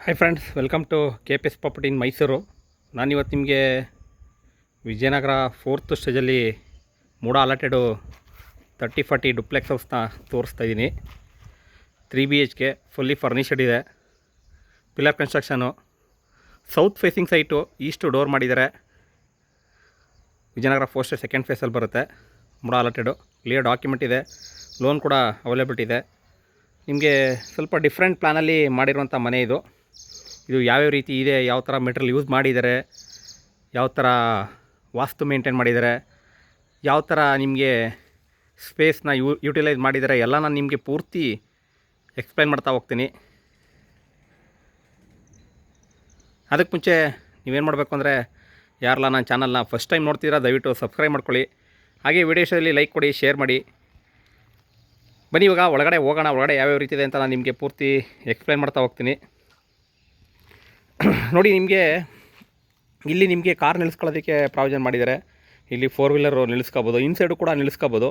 Hi friends welcome to K P S property in Mysuru ನಾನಿವತ್ತು ನಿಮಗೆ Vijayanagar fourth ಸ್ಟೇಜಲ್ಲಿ MUDA allotted thirty forty duplex ಹೌಸ್ನ ತೋರಿಸ್ತಾ ಇದ್ದೀನಿ three B H K fully furnished ಇದೆ. Pillar construction south facing site east door ಮಾಡಿದ್ದಾರೆ Vijayanagar ಫೋಸ್ಟ್ second ಫೇಸಲ್ಲಿ ಬರುತ್ತೆ. ಮೂಡ allotted clear document ಇದೆ. ಲೋನ್ ಕೂಡ ಅವೈಲೇಬಿಲಿಟಿ ಇದೆ. ನಿಮಗೆ ಸ್ವಲ್ಪ ಡಿಫ್ರೆಂಟ್ ಪ್ಲ್ಯಾನಲ್ಲಿ ಮಾಡಿರುವಂಥ ಮನೆ ಇದು. ಇದು ಯಾವ್ಯಾವ ರೀತಿ ಇದೆ, ಯಾವ ಥರ ಮೆಟೀರಿಯಲ್ ಯೂಸ್ ಮಾಡಿದ್ದಾರೆ ಯಾವ ಥರ ವಾಸ್ತು ಮೇಂಟೈನ್ ಮಾಡಿದ್ದಾರೆ ಯಾವ ಥರ ನಿಮಗೆ ಸ್ಪೇಸ್ನ ಯೂ ಯೂಟಿಲೈಸ್ ಮಾಡಿದ್ದಾರೆ ಎಲ್ಲ ನಾನು ನಿಮಗೆ ಪೂರ್ತಿ ಎಕ್ಸ್ಪ್ಲೈನ್ ಮಾಡ್ತಾ ಹೋಗ್ತೀನಿ. ಅದಕ್ಕೆ ಮುಂಚೆ ನೀವೇನು ಮಾಡಬೇಕು ಅಂದರೆ ಯಾರಲ್ಲ ನನ್ನ ಚಾನಲ್ನ ಫಸ್ಟ್ ಟೈಮ್ ನೋಡ್ತೀರಾ ದಯವಿಟ್ಟು ಸಬ್ಸ್ಕ್ರೈಬ್ ಮಾಡ್ಕೊಳ್ಳಿ. ಹಾಗೆ ವಿಡಿಯೋಸಲ್ಲಿ ಲೈಕ್ ಕೊಡಿ ಶೇರ್ ಮಾಡಿ. ಬನ್ನಿ ಇವಾಗ ಒಳಗಡೆ ಹೋಗೋಣ, ಒಳಗಡೆ ಯಾವ್ಯಾವ ರೀತಿ ಇದೆ ಅಂತ ನಾನು ನಿಮಗೆ ಪೂರ್ತಿ ಎಕ್ಸ್ಪ್ಲೈನ್ ಮಾಡ್ತಾ ಹೋಗ್ತೀನಿ. ನೋಡಿ, ನಿಮಗೆ ಇಲ್ಲಿ ನಿಮಗೆ ಕಾರ್ ನಿಲ್ಲಿಸ್ಕೊಳ್ಳೋದಕ್ಕೆ ಪ್ರಾವಿಜನ್ ಮಾಡಿದ್ದಾರೆ. ಇಲ್ಲಿ ಫೋರ್ ವೀಲರು ನಿಲ್ಲಿಸ್ಕೋಬೋದು ಇನ್ಸೈಡು ಕೂಡ ನಿಲ್ಲಿಸ್ಕೋಬೋದು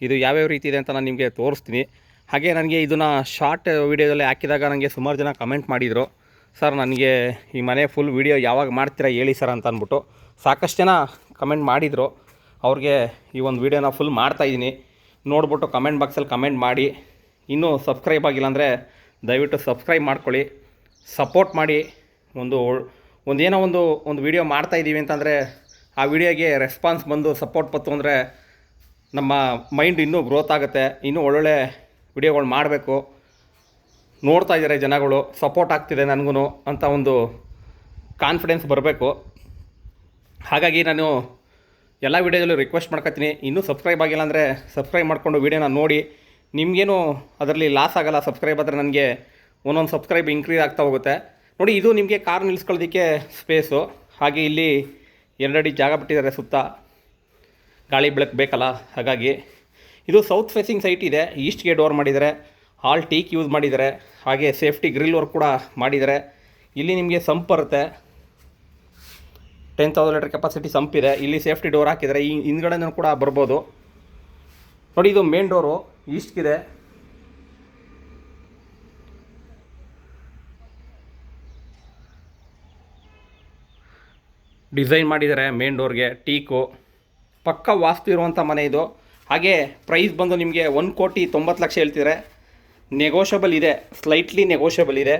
ಇದು ಯಾವ್ಯಾವ ರೀತಿ ಇದೆ ಅಂತ ನಾನು ನಿಮಗೆ ತೋರಿಸ್ತೀನಿ. ಹಾಗೆ ನನಗೆ ಇದನ್ನು ಶಾರ್ಟ್ ವೀಡಿಯೋದಲ್ಲಿ ಹಾಕಿದಾಗ ನನಗೆ ಸುಮಾರು ಜನ ಕಮೆಂಟ್ ಮಾಡಿದರು. ಸರ್ ನನಗೆ ಈ ಮನೆ ಫುಲ್ ವೀಡಿಯೋ ಯಾವಾಗ ಮಾಡ್ತೀರಾ ಹೇಳಿ ಸರ್ ಅಂತ ಅಂದ್ಬಿಟ್ಟು ಸಾಕಷ್ಟು ಜನ ಕಮೆಂಟ್ ಮಾಡಿದರು. ಅವ್ರಿಗೆ ಈ ಒಂದು ವೀಡಿಯೋನ ಫುಲ್ ಮಾಡ್ತಾಯಿದ್ದೀನಿ ನೋಡ್ಬಿಟ್ಟು ಕಮೆಂಟ್ ಬಾಕ್ಸಲ್ಲಿ ಕಮೆಂಟ್ ಮಾಡಿ. ಇನ್ನೂ ಸಬ್ಸ್ಕ್ರೈಬ್ ಆಗಿಲ್ಲ ಅಂದರೆ ದಯವಿಟ್ಟು ಸಬ್ಸ್ಕ್ರೈಬ್ ಮಾಡ್ಕೊಳ್ಳಿ. ಸಪೋರ್ಟ್ ಮಾಡಿ. ಒಂದು ಒಂದು ಏನೋ ಒಂದು ಒಂದು ವೀಡಿಯೋ ಮಾಡ್ತಾ ಇದ್ದೀವಿ ಅಂತಂದರೆ ಆ ವಿಡಿಯೋಗೆ ರೆಸ್ಪಾನ್ಸ್ ಬಂದು ಸಪೋರ್ಟ್ ಬಂತು ಅಂದರೆ ನಮ್ಮ ಮೈಂಡ್ ಇನ್ನೂ ಗ್ರೋತ್ ಆಗುತ್ತೆ, ಇನ್ನೂ ಒಳ್ಳೊಳ್ಳೆ ವಿಡಿಯೋಗಳು ಮಾಡಬೇಕು. ನೋಡ್ತಾ ಇದ್ದಾರೆ ಜನಗಳು ಸಪೋರ್ಟ್ ಆಗ್ತಿದೆ ನನಗೂ ಅಂತ ಒಂದು ಕಾನ್ಫಿಡೆನ್ಸ್ ಬರಬೇಕು. ಹಾಗಾಗಿ ನಾನು ಎಲ್ಲ ವೀಡಿಯೋದಲ್ಲೂ ರಿಕ್ವೆಸ್ಟ್ ಮಾಡ್ಕೊತೀನಿ, ಇನ್ನೂ ಸಬ್ಸ್ಕ್ರೈಬ್ ಆಗಿಲ್ಲ ಅಂದರೆ ಸಬ್ಸ್ಕ್ರೈಬ್ ಮಾಡಿಕೊಂಡು ವೀಡಿಯೋನ ನೋಡಿ. ನಿಮಗೇನು ಅದರಲ್ಲಿ ಲಾಸ್ ಆಗಲ್ಲ ಸಬ್ಸ್ಕ್ರೈಬ್ ಆದರೆ ನನಗೆ ಒಂದೊಂದು ಸಬ್ಸ್ಕ್ರೈಬ್ ಇನ್ಕ್ರೀಸ್ ಆಗ್ತಾ ಹೋಗುತ್ತೆ. ನೋಡಿ, ಇದು ನಿಮಗೆ ಕಾರ್ ನಿಲ್ಲಿಸ್ಕೊಳ್ಳೋದಕ್ಕೆ ಸ್ಪೇಸು ಹಾಗೆ ಇಲ್ಲಿ ಎರಡಡಿ ಜಾಗ ಬಿಟ್ಟಿದ್ದಾರೆ ಸುತ್ತ. ಗಾಳಿ ಬೆಳಕು ಬೇಕಲ್ಲ, ಹಾಗಾಗಿ. ಇದು ಸೌತ್ ಫೇಸಿಂಗ್ ಸೈಟ್ ಇದೆ. ಈಸ್ಟ್ಗೆ ಡೋರ್ ಮಾಡಿದ್ದಾರೆ. ಹಾಲ್ ಟೀಕ್ ಯೂಸ್ ಮಾಡಿದ್ದಾರೆ. ಹಾಗೆ ಸೇಫ್ಟಿ ಗ್ರಿಲ್ ವರ್ಕ್ ಕೂಡ ಮಾಡಿದ್ದಾರೆ. ಇಲ್ಲಿ ನಿಮಗೆ ಸಂಪ್ ಬರುತ್ತೆ. Ten thousand litre capacity sump ಇದೆ. ಇಲ್ಲಿ ಸೇಫ್ಟಿ ಡೋರ್ ಹಾಕಿದರೆ ಈ ಹಿಂದ್ಗಡೆನೂ ಕೂಡ ಬರ್ಬೋದು. ನೋಡಿ, ಇದು ಮೇನ್ ಡೋರು ಈಸ್ಟ್ಗಿದೆ ಡಿಸೈನ್ ಮಾಡಿದ್ದಾರೆ ಮೇನ್ ಡೋರ್ಗೆ, ಟೀಕು. ಪಕ್ಕ ವಾಸ್ತು ಇರುವಂಥ ಮನೆ ಇದು. ಹಾಗೆ ಪ್ರೈಸ್ ಬಂದು ನಿಮಗೆ ಒಂದು ಕೋಟಿ ತೊಂಬತ್ತು ಲಕ್ಷ ಹೇಳ್ತಿದ್ದಾರೆ ನೆಗೋಷಿಯಬಲ್ ಇದೆ ಸ್ಲೈಟ್ಲಿ ನೆಗೋಷಿಯಬಲ್ ಇದೆ.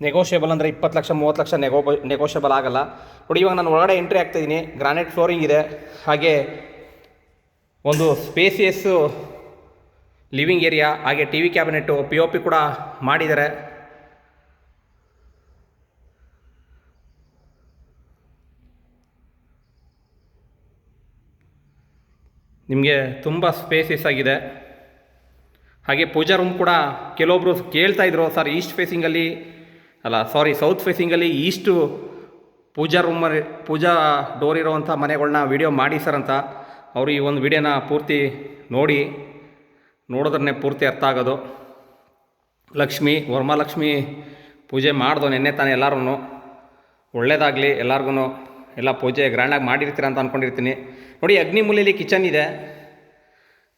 ನೆಗೋಷಿಯಬಲ್ ಅಂದರೆ ಇಪ್ಪತ್ತು ಲಕ್ಷ, ಮೂವತ್ತು ಲಕ್ಷ ನೆಗೋ ನೆಗೋಷಿಯಬಲ್ ಆಗಲ್ಲ. ನೋಡಿ, ಇವಾಗ ನಾನು ಒಳಗಡೆ ಎಂಟ್ರಿ ಆಗ್ತಾಯಿದ್ದೀನಿ ಗ್ರಾನೈಟ್ ಫ್ಲೋರಿಂಗ್ ಇದೆ. ಹಾಗೆ ಒಂದು ಸ್ಪೇಸಿಯಸ್ಸು ಲಿವಿಂಗ್ ಏರಿಯಾ ಹಾಗೆ ಟಿ ವಿ ಕ್ಯಾಬಿನೆಟ್ಟು ಪಿ ಕೂಡ ಮಾಡಿದ್ದಾರೆ. ನಿಮಗೆ ತುಂಬ ಸ್ಪೇಸಿಸ್ ಆಗಿದೆ. ಹಾಗೆ ಪೂಜಾ ರೂಮ್ ಕೂಡ ಕೆಲವೊಬ್ಬರು ಕೇಳ್ತಾ ಇದ್ರು, ಸರ್ ಈಸ್ಟ್ ಫೇಸಿಂಗಲ್ಲಿ ಅಲ್ಲ sorry south ಫೇಸಿಂಗಲ್ಲಿ east puja room puja door ಇರೋವಂಥ ಮನೆಗಳನ್ನ ವಿಡಿಯೋ ಮಾಡಿ ಸರ್ ಅಂತ. ಅವರು ಈ ಒಂದು ವಿಡಿಯೋನ ಪೂರ್ತಿ ನೋಡಿ ನೋಡಿದ್ರೆ ಪೂರ್ತಿ ಅರ್ಥ ಆಗೋದು. ಲಕ್ಷ್ಮಿ ವರ್ಮಾಲಕ್ಷ್ಮಿ ಪೂಜೆ ಮಾಡ್ದು ನೆನ್ನೆ ತಾನೇ ಎಲ್ಲರೂ ಒಳ್ಳೇದಾಗಲಿ ಎಲ್ಲರಿಗೂ ಎಲ್ಲ ಪೂಜೆ ಗ್ರ್ಯಾಂಡಾಗಿ ಮಾಡಿರ್ತೀರ ಅಂತ ಅಂದ್ಕೊಂಡಿರ್ತೀನಿ ನೋಡಿ, ಅಗ್ನಿ ಮೂಲೆಯಲ್ಲಿ ಕಿಚನ್ ಇದೆ.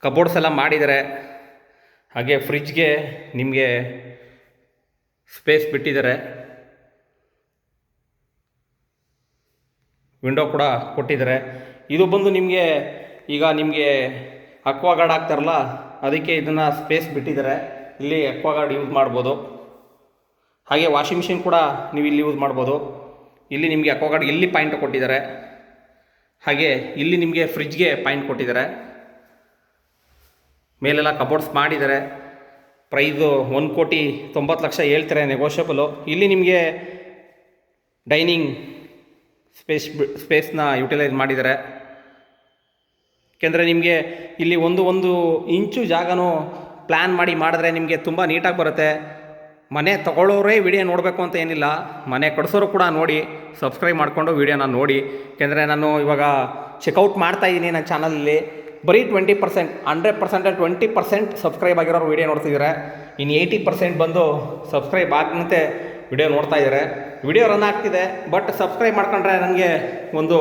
ಕಬೋರ್ಡ್ಸ್ ಎಲ್ಲ ಮಾಡಿದ್ದಾರೆ ಹಾಗೆ ಫ್ರಿಜ್ಗೆ ನಿಮಗೆ ಸ್ಪೇಸ್ ಬಿಟ್ಟಿದ್ದಾರೆ ವಿಂಡೋ ಕೂಡ ಕೊಟ್ಟಿದ್ದಾರೆ ಇದು ಬಂದು ನಿಮಗೆ ಈಗ ನಿಮಗೆ ಅಕ್ವಾಗಾರ್ಡ್ ಹಾಕ್ತಾರಲ್ಲ ಅದಕ್ಕೆ ಇದನ್ನು ಸ್ಪೇಸ್ ಬಿಟ್ಟಿದ್ದಾರೆ ಇಲ್ಲಿ ಅಕ್ವಾಗಾರ್ಡ್ ಯೂಸ್ ಮಾಡ್ಬೋದು. ಹಾಗೆ ವಾಷಿಂಗ್ ಮಿಷಿನ್ ಕೂಡ ನೀವು ಇಲ್ಲಿ ಯೂಸ್ ಮಾಡ್ಬೋದು. ಇಲ್ಲಿ ನಿಮಗೆ ಅಕ್ವಾಗಾರ್ಡ್ ಇಲ್ಲಿ ಪಾಯಿಂಟ್ ಕೊಟ್ಟಿದ್ದಾರೆ. ಹಾಗೆ ಇಲ್ಲಿ ನಿಮಗೆ ಫ್ರಿಜ್ಗೆ ಪಾಯಿಂಟ್ ಕೊಟ್ಟಿದ್ದಾರೆ. ಮೇಲೆಲ್ಲ ಕಬೋರ್ಡ್ಸ್ ಮಾಡಿದ್ದಾರೆ. ಪ್ರೈಸು ಒಂದು ಕೋಟಿ ತೊಂಬತ್ತು ಲಕ್ಷ ಹೇಳ್ತಾರೆ ನೆಗೋಷಿಯಬಲು ಇಲ್ಲಿ ನಿಮಗೆ ಡೈನಿಂಗ್ ಸ್ಪೇಸ್ ಸ್ಪೇಸ್ನ ಯುಟಿಲೈಸ್ ಮಾಡಿದ್ದಾರೆ. ಏಕೆಂದರೆ ನಿಮಗೆ ಇಲ್ಲಿ ಒಂದು ಒಂದು ಇಂಚು ಜಾಗನೂ ಪ್ಲ್ಯಾನ್ ಮಾಡಿ ಮಾಡಿದ್ರೆ ನಿಮಗೆ ತುಂಬ ನೀಟಾಗಿ ಬರುತ್ತೆ. ಮನೆ ತಗೊಳ್ಳೋರೇ ವಿಡಿಯೋ ನೋಡಬೇಕು ಅಂತ ಏನಿಲ್ಲ. ಮನೆ ಕಡಿಸೋರು ಕೂಡ ನೋಡಿ. ಸಬ್ಸ್ಕ್ರೈಬ್ ಮಾಡಿಕೊಂಡು ವೀಡಿಯೋನ ನೋಡಿ. ಏಕೆಂದರೆ ನಾನು ಇವಾಗ ಮಾಡ್ತಾ ಇದ್ದೀನಿ ನನ್ನ ಚಾನಲಲ್ಲಿ ಬರೀ twenty percent hundred percent twenty percent subscribe ಆಗಿರೋರು ವೀಡಿಯೋ ನೋಡ್ತಿದ್ದಾರೆ ಇನ್ನು ಏಯ್ಟಿ ಪರ್ಸೆಂಟ್ ಬಂದು ಸಬ್ಸ್ಕ್ರೈಬ್ ಆಗಿನಂತೆ ವಿಡಿಯೋ ನೋಡ್ತಾ ಇದ್ದಾರೆ ವಿಡಿಯೋ ರನ್ ಆಗ್ತಿದೆ ಬಟ್ ಸಬ್ಸ್ಕ್ರೈಬ್ ಮಾಡ್ಕೊಂಡ್ರೆ ನನಗೆ ಒಂದು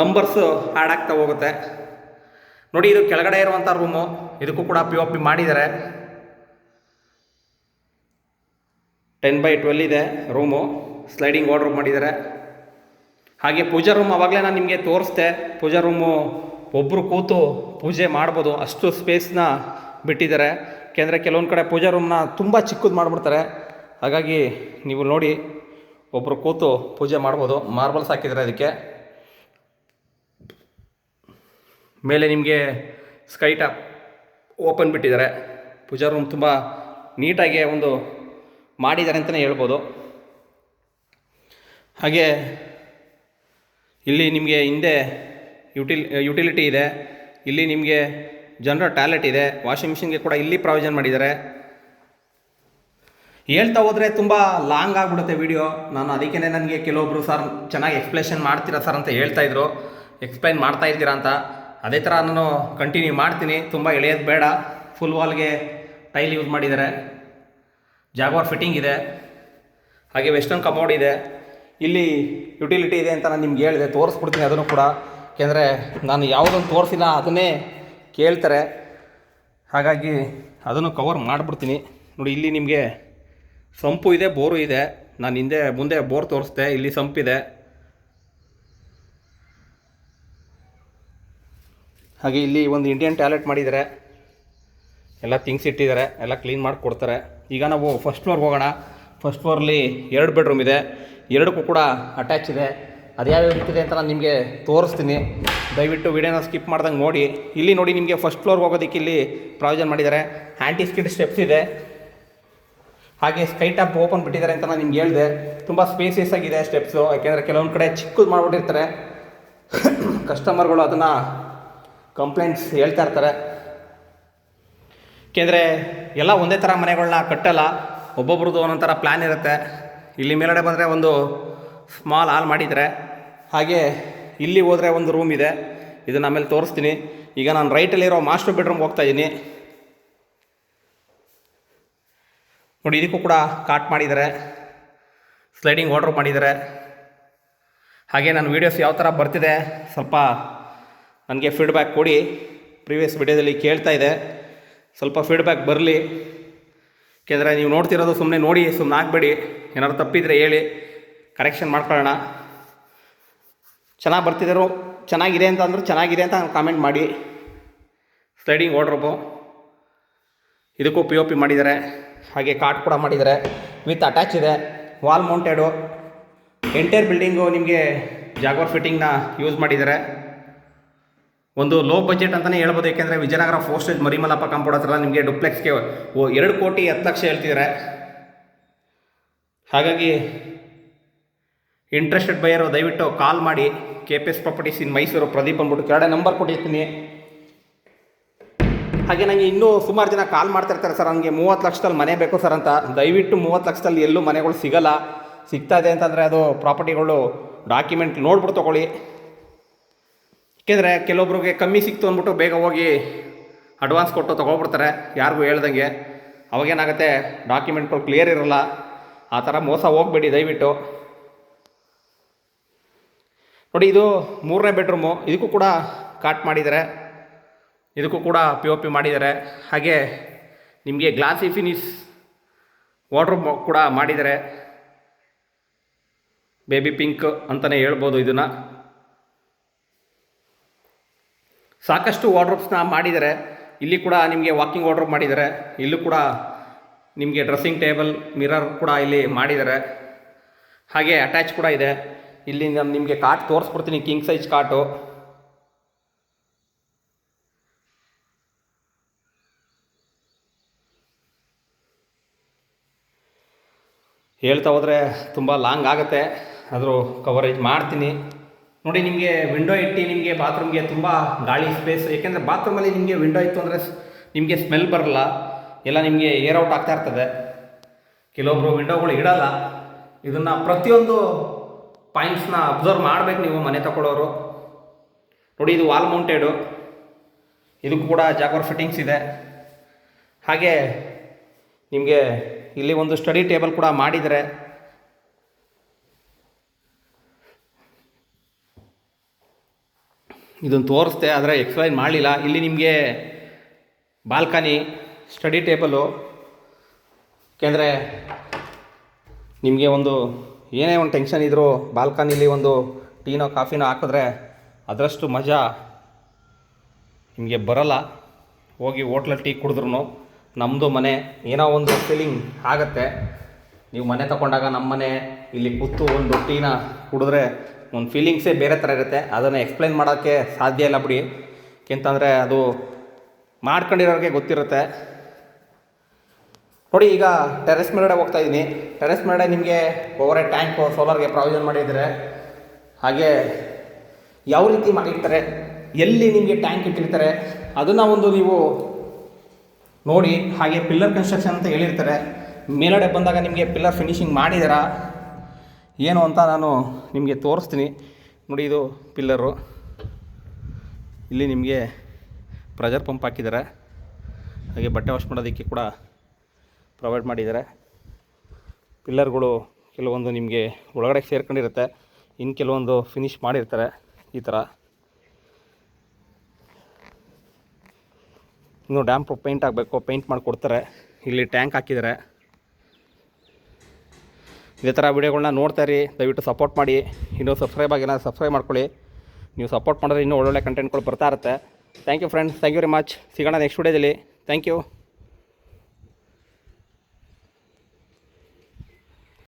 ನಂಬರ್ಸು ಆ್ಯಡ್ ಆಗ್ತಾ ಹೋಗುತ್ತೆ. ನೋಡಿ, ಇದು ಕೆಳಗಡೆ ಇರುವಂಥ ರೂಮು ಇದಕ್ಕೂ ಕೂಡ ಪಿ ಒ ಪಿ ಮಾಡಿದ್ದಾರೆ. ಟೆನ್ ಬೈ ಟ್ವೆಲ್ ಇದೆ ರೂಮು ಸ್ಲೈಡಿಂಗ್ ವಾರ್ಡ್ರೂಮ್ ಮಾಡಿದ್ದಾರೆ. ಹಾಗೆ ಪೂಜಾ ರೂಮ್ ಆವಾಗಲೇ ನಾನು ನಿಮಗೆ ತೋರಿಸ್ದೆ. ಪೂಜಾ ರೂಮು ಒಬ್ಬರು ಕೂತು ಪೂಜೆ ಮಾಡ್ಬೋದು. ಅಷ್ಟು ಸ್ಪೇಸ್ನ ಬಿಟ್ಟಿದ್ದಾರೆ. ಯಾಕೆಂದರೆ ಕೆಲವೊಂದು ಕಡೆ ಪೂಜಾ ರೂಮ್ನ ತುಂಬ ಚಿಕ್ಕದು ಮಾಡಿಬಿಡ್ತಾರೆ. ಹಾಗಾಗಿ ನೀವು ನೋಡಿ ಒಬ್ಬರು ಕೂತು ಪೂಜೆ ಮಾಡ್ಬೋದು. ಮಾರ್ಬಲ್ಸ್ ಹಾಕಿದ್ದಾರೆ ಅದಕ್ಕೆ. ಮೇಲೆ ನಿಮಗೆ ಸ್ಕೈ ಟಾಪ್ ಓಪನ್ ಬಿಟ್ಟಿದ್ದಾರೆ. ಪೂಜಾ ರೂಮ್ ತುಂಬ ನೀಟಾಗಿ ಒಂದು ಮಾಡಿದ್ದಾರೆ ಅಂತಲೇ ಹೇಳ್ಬೋದು. ಹಾಗೆ ಇಲ್ಲಿ ನಿಮಗೆ ಹಿಂದೆ ಯುಟಿಲ್ ಯುಟಿಲಿಟಿ ಇದೆ. ಇಲ್ಲಿ ನಿಮಗೆ ಜನರಲ್ ಟ್ಯಾಲೆಟ್ ಇದೆ. ವಾಷಿಂಗ್ ಮಿಷಿನ್ಗೆ ಕೂಡ ಇಲ್ಲಿ ಪ್ರಾವಿಷನ್ ಮಾಡಿದ್ದಾರೆ. ಹೇಳ್ತಾ ಹೋದರೆ ತುಂಬ ಲಾಂಗ್ ಆಗಿಬಿಡುತ್ತೆ ವಿಡಿಯೋ ನಾನು ಅದಕ್ಕೇ ನನಗೆ ಕೆಲವೊಬ್ಬರು ಸರ್ ಚೆನ್ನಾಗಿ ಎಕ್ಸ್ಪ್ಲೇಷನ್ ಮಾಡ್ತೀರಾ ಸರ್ ಅಂತ ಹೇಳ್ತಾ ಇದ್ರು. ಎಕ್ಸ್ಪ್ಲೈನ್ ಮಾಡ್ತಾ ಇದ್ದೀರಾ ಅಂತ. ಅದೇ ಥರ ನಾನು ಕಂಟಿನ್ಯೂ ಮಾಡ್ತೀನಿ. ತುಂಬ ಎಳೆಯೋದು ಬೇಡ. ಫುಲ್ ವಾಲ್ಗೆ ಟೈಲ್ ಯೂಸ್ ಮಾಡಿದ್ದಾರೆ. ಜಾಗ್ವಾರ್ ಫಿಟ್ಟಿಂಗ್ ಇದೆ. ಹಾಗೆ ವೆಸ್ಟರ್ನ್ ಕಮೋಡ್ ಇದೆ. ಇಲ್ಲಿ ಯುಟಿಲಿಟಿ ಇದೆ ಅಂತ ನಾನು ನಿಮ್ಗೆ ಹೇಳಿದೆ, ತೋರಿಸ್ಬಿಡ್ತೀನಿ ಅದನ್ನು ಕೂಡ. ಏಕೆಂದರೆ ನಾನು ಯಾವುದನ್ನು ತೋರಿಸಿಲ್ಲ ಅದನ್ನೇ ಕೇಳ್ತಾರೆ. ಹಾಗಾಗಿ ಅದನ್ನು ಕವರ್ ಮಾಡಿಬಿಡ್ತೀನಿ. ನೋಡಿ, ಇಲ್ಲಿ ನಿಮಗೆ ಸಂಪು ಇದೆ, ಬೋರು ಇದೆ. ನಾನು ಹಿಂದೆ, ಮುಂದೆ ಬೋರ್ ತೋರಿಸ್ದೆ, ಇಲ್ಲಿ ಸಂಪಿದೆ ಹಾಗೆ ಇಲ್ಲಿ ಒಂದು ಇಂಡಿಯನ್ ಟ್ಯಾಲೆಟ್ ಮಾಡಿದ್ದಾರೆ. ಎಲ್ಲ ಥಿಂಗ್ಸ್ ಇಟ್ಟಿದ್ದಾರೆ, ಎಲ್ಲ ಕ್ಲೀನ್ ಮಾಡಿ ಕೊಡ್ತಾರೆ ಈಗ ನಾವು ಫಸ್ಟ್ ಫ್ಲೋರ್ಗೆ ಹೋಗೋಣ. ಫಸ್ಟ್ ಫ್ಲೋರ್ಲಿ ಎರಡು ಬೆಡ್ರೂಮ್ ಇದೆ. ಎರಡಕ್ಕೂ ಕೂಡ ಅಟ್ಯಾಚ್ ಇದೆ. ಅದು ಯಾವ್ಯಾವ ಇರ್ತಿದೆ ಅಂತ ನಾನು ನಿಮಗೆ ತೋರಿಸ್ತೀನಿ. ದಯವಿಟ್ಟು ವಿಡಿಯೋನ ಸ್ಕಿಪ್ ಮಾಡ್ದಂಗೆ ನೋಡಿ. ಇಲ್ಲಿ ನೋಡಿ ನಿಮಗೆ ಫಸ್ಟ್ ಫ್ಲೋರ್ಗೆ ಹೋಗೋದಕ್ಕೆ ಇಲ್ಲಿ ಪ್ರಾವಿಷನ್ ಮಾಡಿದ್ದಾರೆ. ಆ್ಯಂಟಿ ಸ್ಕಿಡ್ ಸ್ಟೆಪ್ಸ್ ಇದೆ. ಹಾಗೆ ಸ್ಕೈ ಟಾಪ್ ಓಪನ್ ಬಿಟ್ಟಿದ್ದಾರೆ ಅಂತ ನಾನು ನಿಮ್ಗೆ ಹೇಳಿದೆ. ತುಂಬ ಸ್ಪೇಸಿಯಸ್ ಆಗಿದೆ ಸ್ಟೆಪ್ಸು ಯಾಕೆಂದರೆ ಕೆಲವೊಂದು ಕಡೆ ಚಿಕ್ಕದು ಮಾಡಿಬಿಟ್ಟಿರ್ತಾರೆ. ಕಸ್ಟಮರ್ಗಳು ಅದನ್ನು ಕಂಪ್ಲೇಂಟ್ಸ್ ಹೇಳ್ತಾ ಇರ್ತಾರೆ. ಏಕೆಂದರೆ ಎಲ್ಲ ಒಂದೇ ಥರ ಮನೆಗಳನ್ನ ಕಟ್ಟಲ್ಲ. ಒಬ್ಬೊಬ್ರದ್ದು ಒಂದೊಂದು ಥರ ಪ್ಲ್ಯಾನ್ ಇರುತ್ತೆ. ಇಲ್ಲಿ ಮೇಲಡೆ ಬಂದರೆ ಒಂದು ಸ್ಮಾಲ್ ಹಾಲ್ ಮಾಡಿದರೆ, ಹಾಗೆ ಇಲ್ಲಿ ಹೋದರೆ ಒಂದು ರೂಮ್ ಇದೆ. ಇದನ್ನು ಆಮೇಲೆ ತೋರಿಸ್ತೀನಿ. ಈಗ ನಾನು ರೈಟಲ್ಲಿರೋ ಮಾಸ್ಟರ್ ಬೆಡ್ರೂಮ್ಗೆ ಹೋಗ್ತಾ ಇದ್ದೀನಿ ನೋಡಿ, ಇದಕ್ಕೂ ಕೂಡ ಕಾಟ್ ಮಾಡಿದ್ದಾರೆ. ಸ್ಲೈಡಿಂಗ್ ವಾರ್ಡ್ರ್ ಮಾಡಿದ್ದಾರೆ. ಹಾಗೆ ನನ್ನ ವೀಡಿಯೋಸ್ ಯಾವ ಥರ ಬರ್ತಿದೆ, ಸ್ವಲ್ಪ ನನಗೆ ಫೀಡ್ಬ್ಯಾಕ್ ಕೊಡಿ. ಪ್ರೀವಿಯಸ್ ವಿಡಿಯೋದಲ್ಲಿ ಕೇಳ್ತಾ ಇದೆ. ಸ್ವಲ್ಪ ಫೀಡ್ಬ್ಯಾಕ್ ಬರಲಿ. ಏಕೆಂದರೆ ನೀವು ನೋಡ್ತಿರೋದು ಸುಮ್ಮನೆ ನೋಡಿ ಸುಮ್ಮನೆ ಆಗಬೇಡಿ. ಏನಾದ್ರು ತಪ್ಪಿದ್ರೆ ಹೇಳಿ ಕರೆಕ್ಷನ್ ಮಾಡ್ಕೊಳ್ಳೋಣ. ಚೆನ್ನಾಗಿ ಬರ್ತಿದ್ದಾರೋ ಚೆನ್ನಾಗಿದೆ ಅಂತ ಅಂದ್ರೆ ಚೆನ್ನಾಗಿದೆ ಅಂತ ಕಾಮೆಂಟ್ ಮಾಡಿ. ಸ್ಲೈಡಿಂಗ್ ಓಡ್ರಬ್ಬು ಇದಕ್ಕೂ ಪಿ ಒ ಪಿ ಮಾಡಿದ್ದಾರೆ. ಹಾಗೆ ಕಾಟ್ ಕೂಡ ಮಾಡಿದ್ದಾರೆ. ವಿತ್ ಅಟ್ಯಾಚ್ ಇದೆ. ವಾಲ್ ಮೌಂಟೆಡು ಎಂಟೈರ್ ಬಿಲ್ಡಿಂಗು ನಿಮಗೆ ಜಾಗೋರ್ ಫಿಟ್ಟಿಂಗ್ನ ಯೂಸ್ ಮಾಡಿದ್ದಾರೆ. ಒಂದು ಲೋ ಬಜೆಟ್ ಅಂತಲೇ ಹೇಳ್ಬೋದು ಏಕೆಂದರೆ ವಿಜಯನಗರ ಫೋಸ್ಟೇಜ್ ಮರಿಮಲಪ್ಪ ಕಾಂಪೌಂಡ್ ಹತ್ರ ನಿಮಗೆ ಡುಪ್ಲೆಕ್ಸ್ಗೆ ಎರಡು ಕೋಟಿ ಹತ್ತು ಲಕ್ಷ ಹೇಳ್ತಿದ್ದಾರೆ. ಹಾಗಾಗಿ ಇಂಟ್ರೆಸ್ಟೆಡ್ ಬೈಯರು ದಯವಿಟ್ಟು ಕಾಲ್ ಮಾಡಿ K P S properties in Mysuru Pradeep ಅಂದ್ಬಿಟ್ಟು ಕೆಳಗಡೆ ನಂಬರ್ ಕೊಟ್ಟಿರ್ತೀನಿ. ಹಾಗೆ ನನಗೆ ಇನ್ನೂ ಸುಮಾರು ಜನ ಕಾಲ್ ಮಾಡ್ತಾ ಇರ್ತಾರೆ ಸರ್ ನನಗೆ ಮೂವತ್ತು ಲಕ್ಷದಲ್ಲಿ ಮನೆ ಬೇಕು ಸರ್ ಅಂತ. ದಯವಿಟ್ಟು ಮೂವತ್ತು ಲಕ್ಷದಲ್ಲಿ ಎಲ್ಲೂ ಮನೆಗಳು ಸಿಗಲ್ಲ. ಸಿಗ್ತಾ ಇದೆ ಅಂತಂದರೆ ಅದು ಪ್ರಾಪರ್ಟಿಗಳು ಡಾಕ್ಯುಮೆಂಟ್ ನೋಡ್ಬಿಟ್ಟು ತೊಗೊಳ್ಳಿ. ಏಕೆಂದರೆ ಕೆಲವೊಬ್ರಿಗೆ ಕಮ್ಮಿ ಸಿಕ್ತು ಅಂದ್ಬಿಟ್ಟು ಬೇಗ ಹೋಗಿ ಅಡ್ವಾನ್ಸ್ ಕೊಟ್ಟು ತೊಗೊಬಿಡ್ತಾರೆ ಯಾರಿಗೂ ಹೇಳ್ದಂಗೆ. ಅವಾಗೇನಾಗುತ್ತೆ? ಡಾಕ್ಯುಮೆಂಟ್ಗಳು ಕ್ಲಿಯರ್ ಇರಲ್ಲ. ಆ ಥರ ಮೋಸ ಹೋಗಬೇಡಿ, ದಯವಿಟ್ಟು. ನೋಡಿ, ಇದು ಮೂರನೇ ಬೆಡ್ರೂಮು. ಇದಕ್ಕೂ ಕೂಡ ಕಾಟ್ ಮಾಡಿದ್ದಾರೆ. ಇದಕ್ಕೂ ಕೂಡ ಪಿ ಒ ಪಿ ಮಾಡಿದ್ದಾರೆ. ಹಾಗೆ ನಿಮಗೆ ಗ್ಲಾಸಿ ಫಿನಿಶ್ ವಾಟ್ರೂಮ್ ಕೂಡ ಮಾಡಿದ್ದಾರೆ. ಬೇಬಿ ಪಿಂಕ್ ಅಂತಲೇ ಹೇಳ್ಬೋದು ಇದನ್ನು. ಸಾಕಷ್ಟು ವಾರ್ಡ್ರೋಬ್ಸ್ನ ಮಾಡಿದ್ದಾರೆ. ಇಲ್ಲಿ ಕೂಡ ನಿಮಗೆ ವಾಕಿಂಗ್ ವಾರ್ಡ್ರೋಬ್ ಮಾಡಿದ್ದಾರೆ. ಇಲ್ಲೂ ಕೂಡ ನಿಮಗೆ ಡ್ರೆಸ್ಸಿಂಗ್ ಟೇಬಲ್ ಮಿರರ್ ಕೂಡ ಇಲ್ಲಿ ಮಾಡಿದ್ದಾರೆ ಹಾಗೆ ಅಟ್ಯಾಚ್ ಕೂಡ ಇದೆ. ಇಲ್ಲಿ ನಾನು ನಿಮಗೆ ಕಾಟ್ ತೋರಿಸ್ಕೊಡ್ತೀನಿ ಕಿಂಗ್ ಸೈಜ್ ಕಾಟು ಹೇಳ್ತಾ ಹೋದರೆ ತುಂಬ ಲಾಂಗ್ ಆಗುತ್ತೆ. ಆದರೂ ಕವರೇಜ್ ಮಾಡ್ತೀನಿ. ನೋಡಿ, ನಿಮಗೆ ವಿಂಡೋ ಇಟ್ಟು ನಿಮಗೆ ಬಾತ್ರೂಮ್ಗೆ ತುಂಬ ಗಾಳಿ ಸ್ಪೇಸ್ ಏಕೆಂದರೆ ಬಾತ್ರೂಮಲ್ಲಿ ನಿಮಗೆ ವಿಂಡೋ ಇತ್ತು ಅಂದರೆ ನಿಮಗೆ ಸ್ಮೆಲ್ ಬರಲ್ಲ. ಎಲ್ಲ ನಿಮಗೆ ಏರ್ ಔಟ್ ಆಗ್ತಾ ಇರ್ತದೆ. ಕೆಲವೊಬ್ಬರು ವಿಂಡೋಗಳು ಇಡಲ್ಲ. ಇದನ್ನು ಪ್ರತಿಯೊಂದು ಪಾಯಿಂಟ್ಸ್ನ ಅಬ್ಸರ್ವ್ ಮಾಡಬೇಕು ನೀವು, ಮನೆ ತಗೊಳ್ಳೋರು ನೋಡಿ, ಇದು ವಾಲ್ ಮೌಂಟೆಡು ಇದಕ್ಕೂ ಕೂಡ ಜಾಗೋರ್ ಫಿಟ್ಟಿಂಗ್ಸ್ ಇದೆ. ಹಾಗೆ ನಿಮಗೆ ಇಲ್ಲಿ ಒಂದು ಸ್ಟಡಿ ಟೇಬಲ್ ಕೂಡ ಮಾಡಿದರೆ. ಇದನ್ನು ತೋರಿಸ್ದೆ, ಆದರೆ ಎಕ್ಸ್ಪ್ಲೈನ್ ಮಾಡಲಿಲ್ಲ. ಇಲ್ಲಿ ನಿಮಗೆ ಬಾಲ್ಕನಿ ಸ್ಟಡಿ ಟೇಬಲು. ಏಕೆಂದರೆ ನಿಮಗೆ ಒಂದು ಏನೇ ಒಂದು ಟೆನ್ಷನ್ ಇದ್ದರೂ ಬಾಲ್ಕನಿಲಿ ಒಂದು ಟೀನೋ ಕಾಫಿನೋ ಹಾಕಿದ್ರೆ ಅದರಷ್ಟು ಮಜಾ ನಿಮಗೆ ಬರಲ್ಲ. ಹೋಗಿ ಹೋಟ್ಲಲ್ಲಿ ಟೀ ಕುಡಿದ್ರು ನಮ್ಮದು ಮನೆ ಏನೋ ಒಂದು ಫೀಲಿಂಗ್ ಆಗುತ್ತೆ. ನೀವು ಮನೆ ತಗೊಂಡಾಗ ನಮ್ಮ ಮನೆ ಇಲ್ಲಿ ಕೂತು ಒಂದು ಟೀನ ಕುಡಿದ್ರೆ ಒಂದು ಫೀಲಿಂಗ್ಸೇ ಬೇರೆ ಥರ ಇರುತ್ತೆ. ಅದನ್ನು ಎಕ್ಸ್ಪ್ಲೈನ್ ಮಾಡೋಕ್ಕೆ ಸಾಧ್ಯ ಇಲ್ಲ ಬಿಡಿ. ಏಕೆಂತಂದರೆ ಅದು ಮಾಡ್ಕೊಂಡಿರೋರಿಗೆ ಗೊತ್ತಿರುತ್ತೆ. ನೋಡಿ, ಈಗ ಟೆರೆಸ್ ಮೇಲ್ಗಡೆ ಹೋಗ್ತಾ ಇದ್ದೀನಿ ಟೆರೆಸ್ ಮೇಲ್ಗಡೆ ನಿಮಗೆ ಓವರ್ ಟ್ಯಾಂಕು ಸೋಲಾರ್ಗೆ ಪ್ರಾವಿಷನ್ ಮಾಡಿದ್ದಾರೆ ಹಾಗೆ ಯಾವ ರೀತಿ ಮಾಡಿರ್ತಾರೆ, ಎಲ್ಲಿ ನಿಮಗೆ ಟ್ಯಾಂಕ್ ಇಟ್ಟಿರ್ತಾರೆ, ಅದನ್ನು ಒಂದು ನೀವು ನೋಡಿ, ಹಾಗೆ ಪಿಲ್ಲರ್ ಕನ್ಸ್ಟ್ರಕ್ಷನ್ ಅಂತ ಹೇಳಿರ್ತಾರೆ. ಮೇಲ್ಗಡೆ ಬಂದಾಗ ನಿಮಗೆ ಪಿಲ್ಲರ್ ಫಿನಿಶಿಂಗ್ ಮಾಡಿದ್ದೀರಾ ಏನು ಅಂತ ನಾನು ನಿಮಗೆ ತೋರಿಸ್ತೀನಿ. ನೋಡಿ, ಇದು ಪಿಲ್ಲರು ಇಲ್ಲಿ ನಿಮಗೆ ಪ್ರೆಷರ್ ಪಂಪ್ ಹಾಕಿದ್ದಾರೆ. ಹಾಗೆ ಬಟ್ಟೆ ವಾಶ್ ಮಾಡೋದಕ್ಕೆ ಕೂಡ ಪ್ರೊವೈಡ್ ಮಾಡಿದ್ದಾರೆ. ಪಿಲ್ಲರ್ಗಳು ಕೆಲವೊಂದು ನಿಮಗೆ ಒಳಗಡೆ ಸೇರ್ಕೊಂಡಿರುತ್ತೆ. ಇನ್ನು ಕೆಲವೊಂದು ಫಿನಿಶ್ ಮಾಡಿರ್ತಾರೆ ಈ ಥರ ಇನ್ನು ಡ್ಯಾಂಪ್ ಪೇಂಟ್ ಆಗಬೇಕು ಪೇಂಟ್ ಮಾಡಿಕೊಡ್ತಾರೆ ಇಲ್ಲಿ ಟ್ಯಾಂಕ್ ಹಾಕಿದ್ದಾರೆ. ಇದೇ ಥರ ವೀಡಿಯೋಗಳನ್ನ ನೋಡ್ತಾ ಇರಿ. ದಯವಿಟ್ಟು ಸಪೋರ್ಟ್ ಮಾಡಿ. ಇನ್ನೂ ಸಬ್ಸ್ಕ್ರೈಬ್ ಆಗಿಲ್ಲ ಸಬ್ಸ್ಕ್ರೈಬ್ ಮಾಡ್ಕೊಳ್ಳಿ. ನೀವು ಸಪೋರ್ಟ್ ಮಾಡಿದ್ರೆ ಇನ್ನೂ ಒಳ್ಳೊಳ್ಳೆ ಕಂಟೆಂಟ್ಗಳು ಬರ್ತಾ ಇರುತ್ತೆ. Thank you friends thank you very much ಸಿಗೋಣ ನೆಕ್ಸ್ಟ್ ವೀಡಿಯೋದಲ್ಲಿ ಥ್ಯಾಂಕ್ ಯು